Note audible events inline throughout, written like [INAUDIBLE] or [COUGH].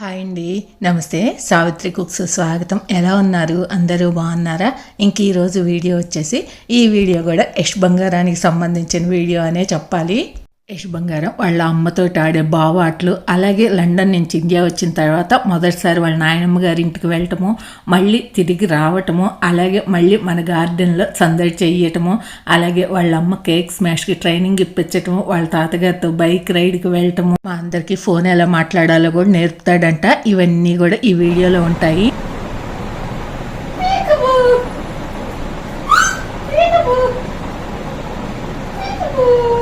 Hi అండి. నమస్తే. Savitri cooks స్వాగతం. ఎలా ఉన్నారు? అందరూ బాగున్నారా? ఇంక ఈరోజు వీడియో వచ్చేసి ఈ వీడియో కూడా యష్ బంగారానికి సంబంధించిన వీడియో అనే చెప్పాలి. యష్ బంగారం వాళ్ళ అమ్మతో ఆడే బావాట్లు అలాగే లండన్ నుంచి ఇండియా వచ్చిన తర్వాత మొదటిసారి వాళ్ళ నాయనమ్మ గారి ఇంటికి వెళ్ళటము మళ్ళీ తిరిగి రావటము అలాగే మళ్ళీ మన గార్డెన్లో సందడి చేయటము అలాగే వాళ్ళ అమ్మ కేక్ స్మాష్కి ట్రైనింగ్ ఇప్పించటము వాళ్ళ తాతగారితో బైక్ రైడ్కి వెళ్ళటము. మా అందరికీ ఫోన్ ఎలా మాట్లాడాలో కూడా నేర్పుతాడంట. ఇవన్నీ కూడా ఈ వీడియోలో ఉంటాయి. బుడ్డి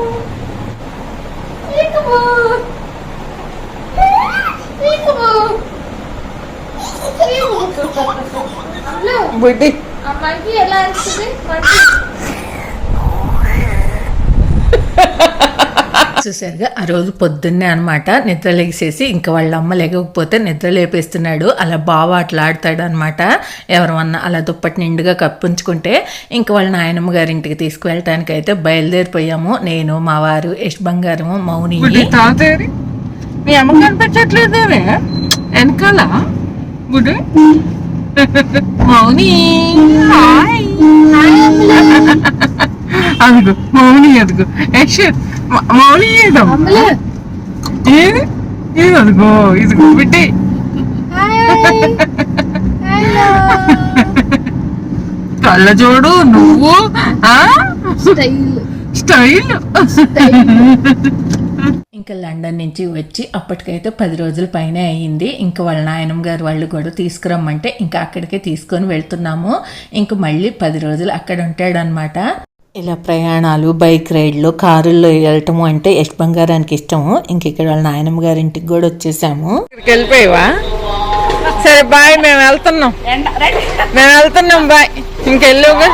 అమ్మాయికి ఎలా అనిపిస్తుంది మంచి [LAUGHS] చూసారుగా ఆ రోజు పొద్దున్నే అనమాట నిద్ర లేసేసి ఇంకా వాళ్ళ అమ్మ లేకపోతే నిద్ర లేపేస్తున్నాడు. అలా బావ అట్లా ఆడతాడు అనమాట ఎవరన్నా అలా దుప్పటి నిండుగా కప్పించుకుంటే ఇంకా వాళ్ళ నాయనమ్మ గారి ఇంటికి తీసుకువెళ్ళటానికి అయితే బయలుదేరిపోయాము. నేను మా వారు యష్ బంగారము మౌని బుడ్డి తాతయ్యది. మీ అమ్మ వెనకాల? [LAUGHS] మౌని. హాయ్ [LAUGHS] అదిగో మౌని అదిగో. యక్ష మౌని అమ్మలే ఏది ఏది అదిగో ఇదిగో బిడ్డి. హలో కళ్ళజోడు నువ్వు ఆ? Style style. ఇంకా లండన్ నుంచి వచ్చి అప్పటికైతే పది రోజుల పైన అయ్యింది. ఇంకా వాళ్ళ నాయనమ్మ గారు వాళ్ళు కూడా తీసుకురమ్మంటే ఇంకా అక్కడికే తీసుకొని వెళ్తున్నాము. ఇంక మళ్ళీ పది రోజులు అక్కడ ఉంటాడనమాట ఇలా ప్రయాణాలు బైక్ రైడ్లు కారుల్లో వెళ్ళటము అంటే యశ్ బంగారానికి ఇష్టము. ఇంక ఇక్కడ వాళ్ళ నాయనమ్మ గారి ఇంటికి కూడా వచ్చేసాము. ఇక్కడికి వెళ్ళిపోయావా? సరే బాయ్ మేము వెళ్తున్నాం. మేము వెళ్తున్నాం బాయ్. ఇంకెళ్ళుగా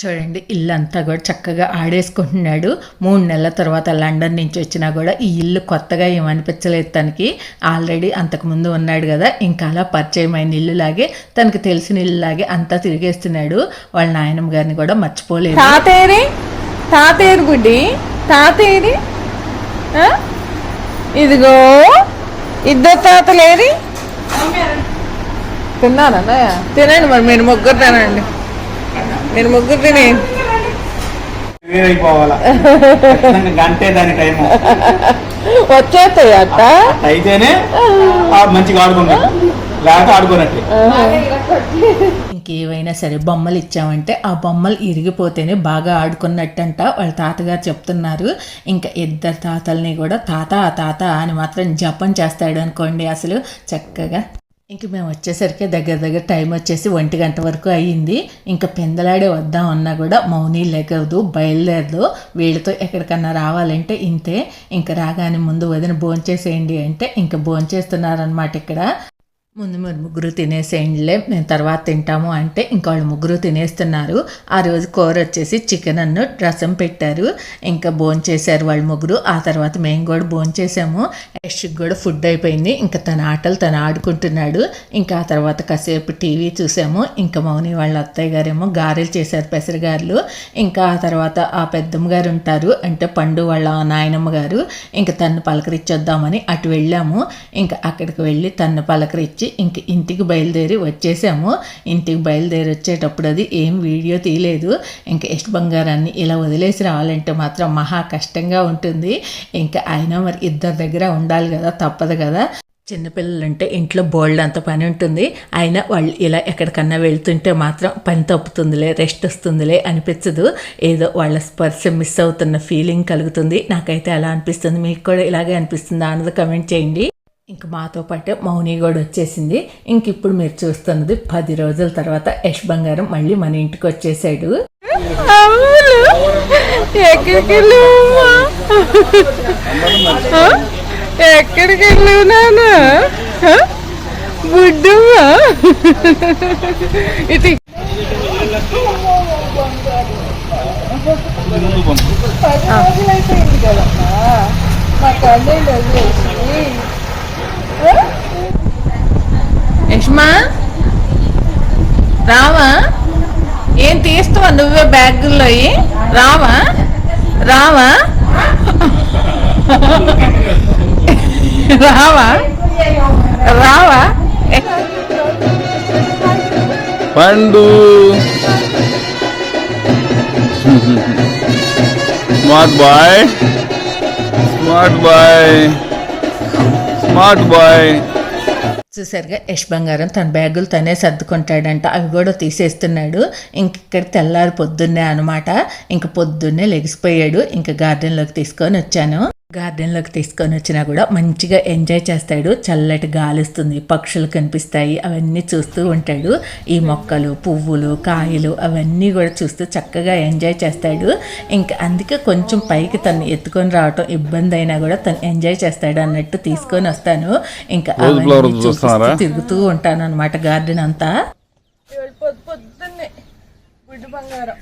చూడండి ఇల్లంతా కూడా చక్కగా ఆడేసుకుంటున్నాడు. మూడు నెలల తర్వాత లండన్ నుంచి వచ్చినా కూడా ఈ ఇల్లు కొత్తగా ఏమనిపించలేదు తనకి. ఆల్రెడీ అంతకుముందు ఉన్నాడు కదా ఇంకా అలా పరిచయమైన ఇల్లులాగే తనకి తెలిసిన ఇల్లులాగే అంతా తిరిగేస్తున్నాడు. వాళ్ళ నాయనమ్మ గారిని కూడా మర్చిపోలేదు. తాతేరి తాతేరు గుడ్డి? తాతేరి ఇదిగో ఇద్దరు తాతలేరి తిన్నారా తినండి మరి మీరు ముగ్గురు తినండి. మీరు ముగ్గురు తినేయండి వేరైపోవాలా? ఖచ్చితంగా గంటే దాని టైం వచ్చేస్తాయి అట్ట అయితేనే ఆ మంచిగా ఆడుకుంటాం లేకపోతే ఆడుకోనట్లే. ఇంకేవైనా సరే బొమ్మలు ఇచ్చామంటే ఆ బొమ్మలు ఇరిగిపోతేనే బాగా ఆడుకున్నట్టంట వాళ్ళ తాతగారు చెప్తున్నారు. ఇంకా ఇద్దరు తాతల్ని కూడా తాత ఆ తాత అని మాత్రం జపం చేస్తాడు అనుకోండి అసలు. చక్కగా ఇంక మేము వచ్చేసరికి దగ్గర దగ్గర టైం వచ్చేసి ఒంటి గంట వరకు అయ్యింది. ఇంకా పెందలాడే వద్దాం అన్నా కూడా మౌని లెగదు బయలుదేరదు. వీళ్ళతో ఎక్కడికన్నా రావాలంటే ఇంతే. ఇంకా రాగానే ముందు వదిన భోంచేసేయండి అంటే ఇంకా భోంచేస్తున్నారనమాట ఇక్కడ. ముందు మీరు ముగ్గురు తినేసేయండిలే మేము తర్వాత తింటాము అంటే ఇంకోళ్ళు ముగ్గురు తినేస్తున్నారు. ఆ రోజు కూర వచ్చేసి చికెన్ అన్ను రసం పెట్టారు. ఇంకా భోంచేశారు వాళ్ళు ముగ్గురు. ఆ తర్వాత మేము కూడా భోంచేసాము యష్కి కూడా ఫుడ్ అయిపోయింది. ఇంకా తన ఆటలు తను ఆడుకుంటున్నాడు. ఇంకా ఆ తర్వాత కాసేపు టీవీ చూసాము. ఇంకా మౌని వాళ్ళ అత్తయ్య గారేమో గారెలు చేశారు పెసరగారులు ఇంకా ఆ తర్వాత ఆ పెద్దమ్మ గారు ఉంటారు. అంటే పండు వాళ్ళ నాయనమ్మ గారు. ఇంకా తను పలకరించొద్దామని అటు వెళ్ళాము. ఇంకా అక్కడికి వెళ్ళి తను పలకరించి ఇంక ఇంటికి బయలుదేరి వచ్చేసాము. ఇంటికి బయలుదేరి వచ్చేటప్పుడు అది ఏం వీడియో తీయలేదు. ఇంకా ఎస్ట్ బంగారాన్ని ఇలా వదిలేసి రావాలంటే మాత్రం మహా కష్టంగా ఉంటుంది. ఇంకా అయినా మరి ఇద్దరి దగ్గర ఉండాలి కదా తప్పదు కదా. చిన్నపిల్లలంటే ఇంట్లో బోల్డ్ అంత పని ఉంటుంది. అయినా వాళ్ళు ఇలా ఎక్కడికన్నా వెళ్తుంటే మాత్రం పని తప్పుతుందిలే రెస్ట్ వస్తుందిలే అనిపించదు. ఏదో వాళ్ళ స్పర్శ మిస్ అవుతున్న ఫీలింగ్ కలుగుతుంది. నాకైతే అలా అనిపిస్తుంది. మీకు కూడా ఇలాగే అనిపిస్తుందా అన్నది కమెంట్ చేయండి. ఇంక మాతో పాటే మౌని కూడా వచ్చేసింది. ఇంక ఇప్పుడు మీరు చూస్తున్నది పది రోజుల తర్వాత యష్ బంగారం మళ్ళీ మన ఇంటికి వచ్చేసాడు. ఎక్కడికి ఆ? ఎక్కడికి వెళ్ళావు నాన్న? ఆ? బుడ్డమ్మా? ఇటు యష్మా రావా? ఏం తీస్తావా నువ్వే బ్యాగుల్లో రావా? రావా? రావా? రావా? పండు. Smart boy. Smart boy. Smart boy. చూసారుగా యష్ బంగారం తన బ్యాగులు తనే సర్దుకుంటాడంట. అవి కూడా తీసేస్తున్నాడు. ఇంక ఇక్కడ తెల్లారి పొద్దున్నే అనమాట ఇంక పొద్దున్నే లెగిసిపోయాడు. ఇంక గార్డెన్లోకి తీసుకొని వచ్చాను. గార్డెన్లోకి తీసుకొని వచ్చినా కూడా మంచిగా ఎంజాయ్ చేస్తాడు. చల్లటి గాలి వస్తుంది పక్షులు కనిపిస్తాయి అవన్నీ చూస్తూ ఉంటాడు. ఈ మొక్కలు పువ్వులు కాయలు అవన్నీ కూడా చూస్తూ చక్కగా ఎంజాయ్ చేస్తాడు. ఇంకా అందుకే కొంచెం పైకి తను ఎత్తుకొని రావటం ఇబ్బంది అయినా కూడా తను ఎంజాయ్ చేస్తాడు అన్నట్టు తీసుకొని వస్తాను. ఇంకా? తిరుగుతూ ఉంటాను అనమాట గార్డెన్ అంతా. పొద్దున్నే గుడ్డు బంగారం.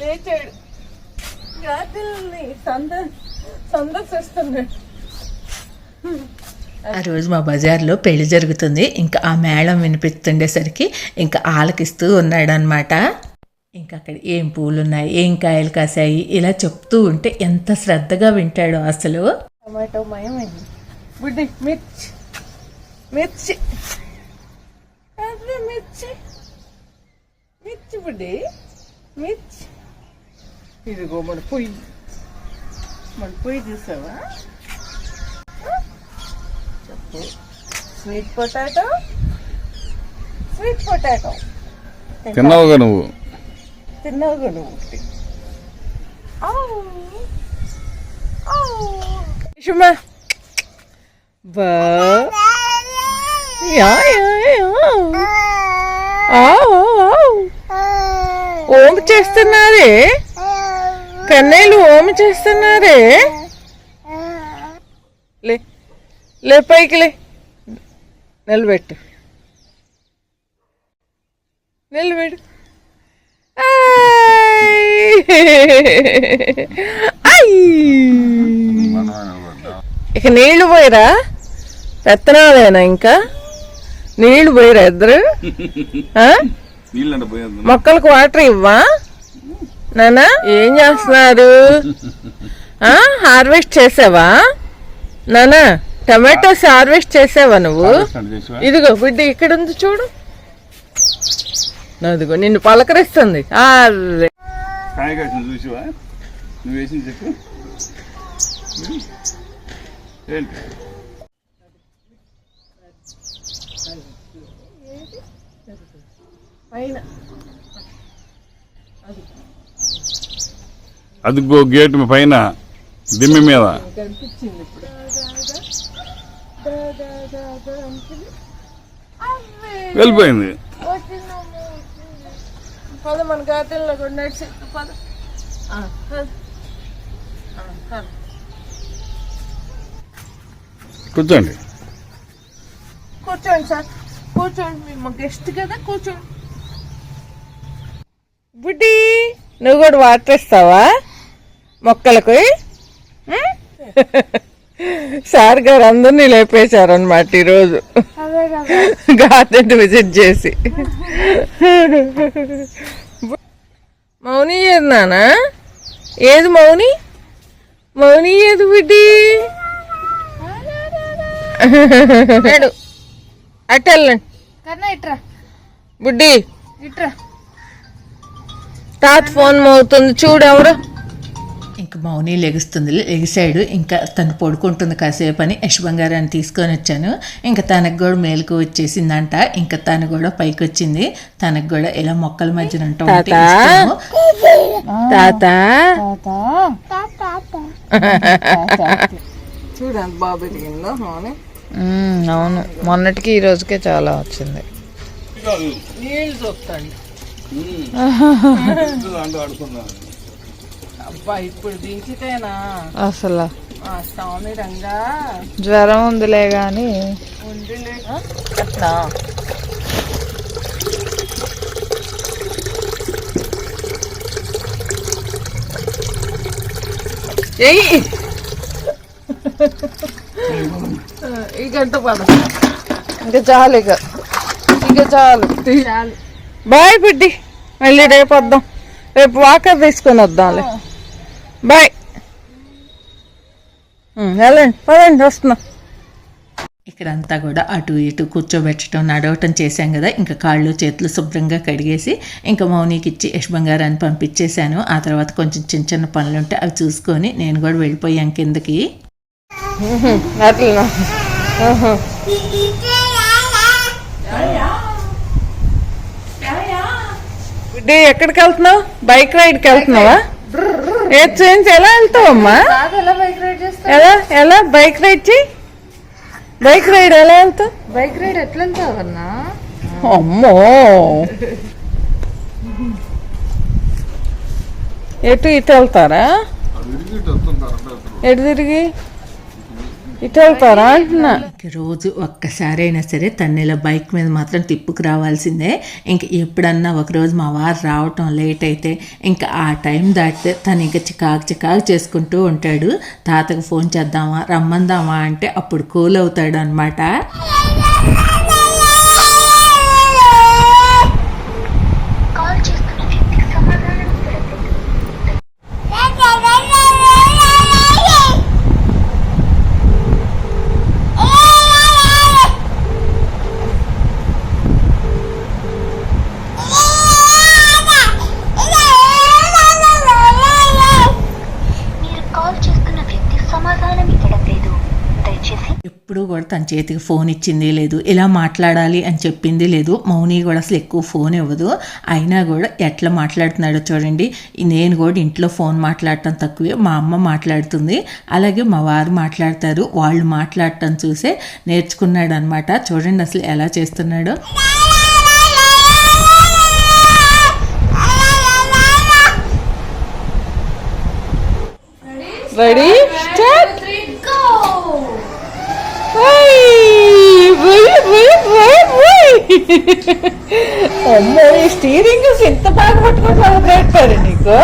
లేచాడు. ఆ రోజు మా బజార్లో పెళ్ళి జరుగుతుంది. ఇంకా ఆ మేళం వినిపిస్తుండేసరికి ఇంకా ఆలకిస్తూ ఉన్నాడు అనమాట ఇంకా అక్కడ ఏం పూలు ఉన్నాయి ఏం కాయలు కాసాయి ఇలా చెప్తూ ఉంటే ఎంత శ్రద్ధగా వింటాడో అసలు. టమాటో మయమైంది. మిర్చి. మిర్చి. మిర్చి. మిర్చి బుడ్డి. మిర్చి. ఇదిగో మన పొయ్యి మన పొయ్యి చూసావా చెప్పు స్వీట్ పొటాటో స్వీట్ పొటాటో తిన్నావుగా నువ్వు తిన్నావుగా నువ్వు సుమా బా యా యా యా ఆ, ఆ, ఆ. ఓం చేస్తున్నారే కన్నయ్యలు ఓం చేస్తున్నారే? లే లే పైకి లే. నిలబెట్టు. నిలబెట్టు. ఇక నీళ్ళు పోయిరా? పెత్తనాలేనా ఇంకా? నీళ్ళు పోయిరా ఇద్దరు? మొక్కలకు వాటర్ ఇవ్వా? నానా? ఏం చేస్తున్నారు? ఆ హార్వెస్ట్ చేసావా? నానా టమాటోస్ హార్వెస్ట్ చేసావా నువ్వు? ఇదిగో బిడ్డ ఇక్కడ ఉంది చూడు. అదిగో నిన్ను పలకరిస్తుంది. అర్రే. అదిగో గేట్ పైన దిమ్మి మీద. వెళ్ళిపోయింది. కూర్చోండి. కూర్చోండి సార్. కూర్చోండి. మా గెస్ట్ కదా కూర్చోండి. బుడ్డి నువ్వు కూడా వాటర్ ఇస్తావా? మొక్కలకు? సార్ గారు అందరినీ లేపేశారు అనమాట ఈరోజు. గార్డెన్ విజిట్ చేసి. మౌని ఏది నానా? ఏది మౌని? మౌని ఏది బుడ్డి? అటు వెళ్ళండి. కన్నా ఇట్రా. బుడ్డి. తాత ఫోన్ మోగుతుంది. చూడు ఎవరు? ఇంక మౌని లెగుస్తుంది లెగిసాడు ఇంకా తను పడుకుంటుంది కాసేపు అని యశ్ బంగారాన్ని తీసుకొని వచ్చాను. ఇంకా తనకు కూడా మేలుకు వచ్చేసిందంట. ఇంకా తను కూడా పైకి వచ్చింది తనకు కూడా ఇలా మొక్కల మధ్యన ఉంటూ ఉంటే తాత. ఇష్టము. తాత? చూడండి బాబు ఎదిగిందో మౌని. అవును. మొన్నటికి ఈ రోజుకే చాలా వచ్చింది. నీళ్ళు చూస్తాండి అబ్బా ఇప్పుడు దించితేనా? అసలు. స్వామి రంగా. జ్వరం ఉందిలే గాని. అట్లా. ఎయ్యి ఈ గంట పద ఇంకా చాలు ఇక. ఇక చాలు. చాలు. బాయ్ బిడ్డి మళ్ళీ రేపు వద్దాం. రేపు వాకర్ తీసుకొని వద్దాంలే. బాయ్. వెళ్ళండి పదండి వస్తున్నా. ఇక్కడంతా కూడా అటు ఇటు కూర్చోబెట్టడం నడవటం చేశాం కదా. ఇంకా కాళ్ళు చేతులు శుభ్రంగా కడిగేసి ఇంకా మౌనికి ఇచ్చి యశ్ బంగారాన్ని పంపించేశాను. ఆ తర్వాత కొంచెం చిన్న చిన్న పనులు ఉంటే అవి చూసుకొని నేను కూడా వెళ్ళిపోయాను కిందకి. ఎక్కడికి వెళ్తున్నావు? బైక్ రైడ్కి వెళ్తున్నావా? ఏ చేంజ్ ఎలా వెళ్తావమ్మా? కాదు ఎలా బైక్ రైడ్ చేస్తా ఎలా ఎలా? బైక్ రైడ్ చెయ్యి బైక్ రైడ్ ఎలా వెళ్తావు? బైక్ రైడ్ ఎట్లా వెళ్తావన్నా? అమ్మో! ఎటు ఇటు వెళ్తారా? ఎటు తిరిగి? ఇటు వెళ్తారా అంటున్నా. రోజు ఒక్కసారైనా సరే తన్నెల బైక్ మీద మాత్రం తిప్పుకు రావాల్సిందే. ఇంక ఎప్పుడన్నా ఒకరోజు మా వారు రావటం లేట్ అయితే ఇంకా ఆ టైం దాటితే తను ఇంకా చికాకు చికాకు చేసుకుంటూ ఉంటాడు. తాతకు ఫోన్ చేద్దామా రమ్మందామా అంటే అప్పుడు కూల్ అవుతాడు అనమాట చేతికి ఫోన్ ఇచ్చింది లేదు. ఇలా మాట్లాడాలి అని చెప్పింది లేదు. మౌని కూడా అసలు ఎక్కువ ఫోన్ ఇవ్వదు. అయినా కూడా ఎట్లా మాట్లాడుతున్నాడో చూడండి. నేను కూడా ఇంట్లో ఫోన్ మాట్లాడటం తక్కువే. మా అమ్మ మాట్లాడుతుంది. అలాగే మా వారు మాట్లాడతారు. వాళ్ళు మాట్లాడటం చూసే నేర్చుకున్నాడు అనమాట చూడండి అసలు ఎలా చేస్తున్నాడో. రెడీ అమ్మో ఈ స్టీరింగ్ ఎంత బాగా పట్టుకొని పెట్టారు నీకు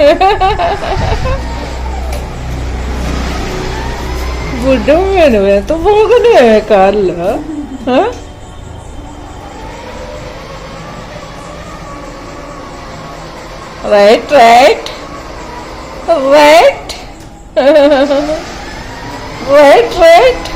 Ha ha ha ha! నువ్వు ఎంత బాగున్నావే కార్లో ఆ? Right right right right right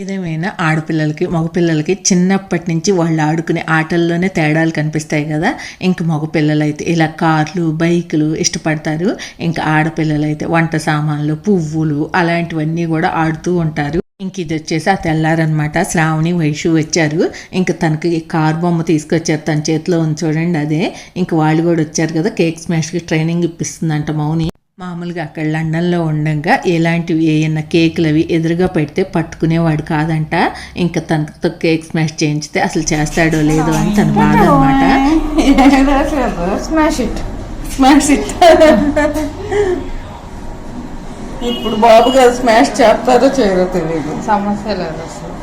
ఏదేమైనా ఆడపిల్లలకి మగపిల్లలకి చిన్నప్పటి నుంచి వాళ్ళు ఆడుకునే ఆటల్లోనే తేడాలు కనిపిస్తాయి కదా. ఇంక మగపిల్లలు అయితే ఇలా కార్లు బైకులు ఇష్టపడతారు. ఇంకా ఆడపిల్లలు అయితే వంట సామాన్లు పువ్వులు అలాంటివన్నీ కూడా ఆడుతూ ఉంటారు. ఇంక ఇది వచ్చేసి ఆ తెల్లారనమాట. శ్రావణి వైషు వచ్చారు. ఇంక తనకి కార్ బొమ్మ తీసుకొచ్చారు తన చేతిలో ఉంది చూడండి అదే. ఇంక వాళ్ళు కూడా వచ్చారు కదా కేక్ స్మాష్కి ట్రైనింగ్ ఇప్పిస్తుందంట మౌని. మామూలుగా అక్కడ లండన్లో ఉండగా ఎలాంటివి ఏమన్నా కేకులు అవి ఎదురుగా పెడితే పట్టుకునేవాడు కాదంట. ఇంకా తనతో కేక్ స్మాష్ చేయించితే అసలు చేస్తాడో లేదో అని తన బాధ అనమాట స్మాష్ ఇట్? Smash it. ఇప్పుడు బాబు గారు స్మాష్ చేస్తారో చేయరో తెలియదు సమస్య లేదు అసలు.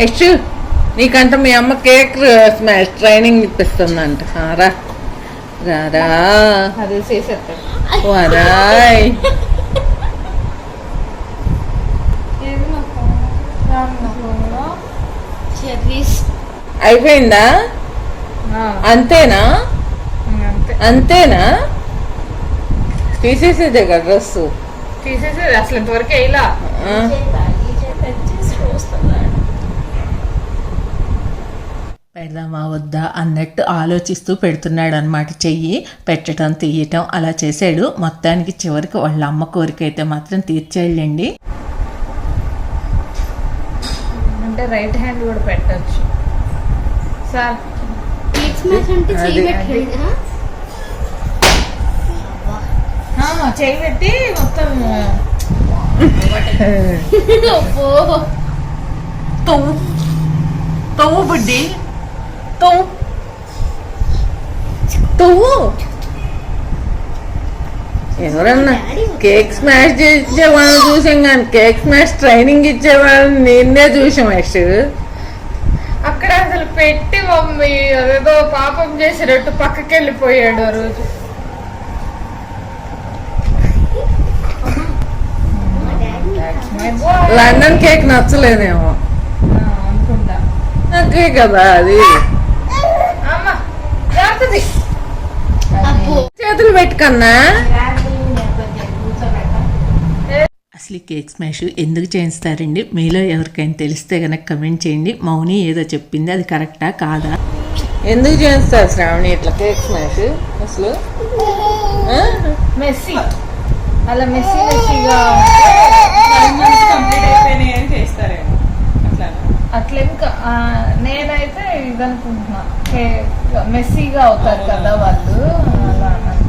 యశ్ నీకంట మీ అమ్మ కేక్ స్మాష్ ట్రైనింగ్ ఇప్పిస్తుందంట. రా. రా రా అది చేసేస్తాడు వరాయ్. అయిపోయిందా? అంతేనా? అంతే. అంతేనా? తీసేసేదే కదా డ్రెస్సు. తీసేసేది అసలు ఇంతవరకు ఇలా పెడదామా వద్దా అన్నట్టు ఆలోచిస్తూ పెడుతున్నాడు అనమాట చెయ్యి పెట్టడం తీయటం అలా చేశాడు. మొత్తానికి చివరికి వాళ్ళ అమ్మ కోరిక అయితే మాత్రం తీర్చేళ్ళండి. అంటే రైట్ హ్యాండ్ కూడా పెట్టచ్చు. సార్. చేయి పెట్టి మొత్తం [LAUGHS] తవ్వు తవ్వు బుడ్డి. తవ్వు తవ్వు ఎవరన్నా కేక్ స్మాష్ చేసే వాళ్ళని చూసాం కానీ కేక్ స్మాష్ ట్రైనింగ్ ఇచ్చే వాళ్ళని నిన్నే చూసాం యశ్ అక్కడ అసలు పెట్టి మమ్మీ అదేదో పాపం చేసినట్టు పక్కకి వెళ్ళిపోయాడు ఆ రోజు. లండన్ కేక్ నచ్చలేదేమో అనుకుంటా నాకే కదా అది అమ్మ జాగ్రత్తది పెట్టుకన్నా అసలు ఈ కేక్ స్మాష్ ఎందుకు చేయిస్తారండి? మీలో ఎవరికైనా తెలిస్తే కనుక కమెంట్ చేయండి. మౌని ఏదో చెప్పింది. అది కరెక్టా? కాదా? ఎందుకు చేస్తారు శ్రావణి ఇట్లా కేక్ స్మాష్? అసలు? మెస్సీ. అలా మెస్సీ మెస్సీగా అట్లా ఇంకా ఆ, నేనైతే ఇదనుకుంటున్నా. కే- మెస్సీగా అవుతారు కదా వాళ్ళు అలా అని.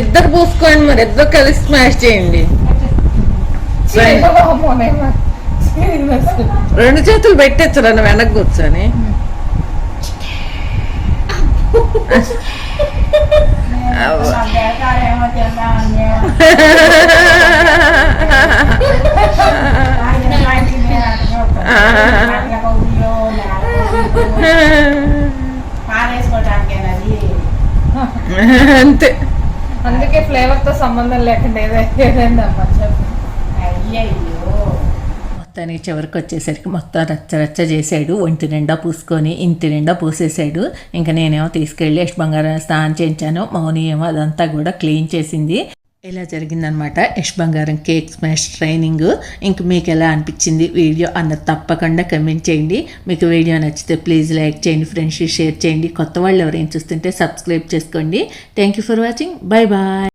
ఇద్దరు పూసుకోండి మరి ఇద్దరు కలిసి స్మాష్ చేయండి. రెండు చేతులు పెట్టచ్చు వెనక్కి కూర్చొని. అంతే. అందుకే ఫ్లేవర్తో సంబంధం లేకుండా ఏదైనా ఏదైంది మొత్తానికి చివరికి వచ్చేసరికి మొత్తం రచ్చ రచ్చ చేశాడు ఒంటి నిండా పూసుకొని ఇంటి నిండా పూసేశాడు ఇంకా నేనేమో తీసుకెళ్ళి ఎస్ బంగారం స్నానం చేయించాను. మౌని ఏమో అదంతా కూడా క్లీన్ చేసింది. ఇలా జరిగిందనమాట. యష్ బంగారం కేక్ స్మాష్ ట్రైనింగ్. ఇంక మీకు ఎలా అనిపించింది వీడియో అన్న తప్పకుండా కమెంట్ చేయండి. మీకు వీడియో నచ్చితే ప్లీజ్ లైక్ చేయండి ఫ్రెండ్స్ షేర్ చేయండి. కొత్త వాళ్ళు ఎవరైనా చూస్తుంటే సబ్స్క్రైబ్ చేసుకోండి. Thank you for watching. Bye bye.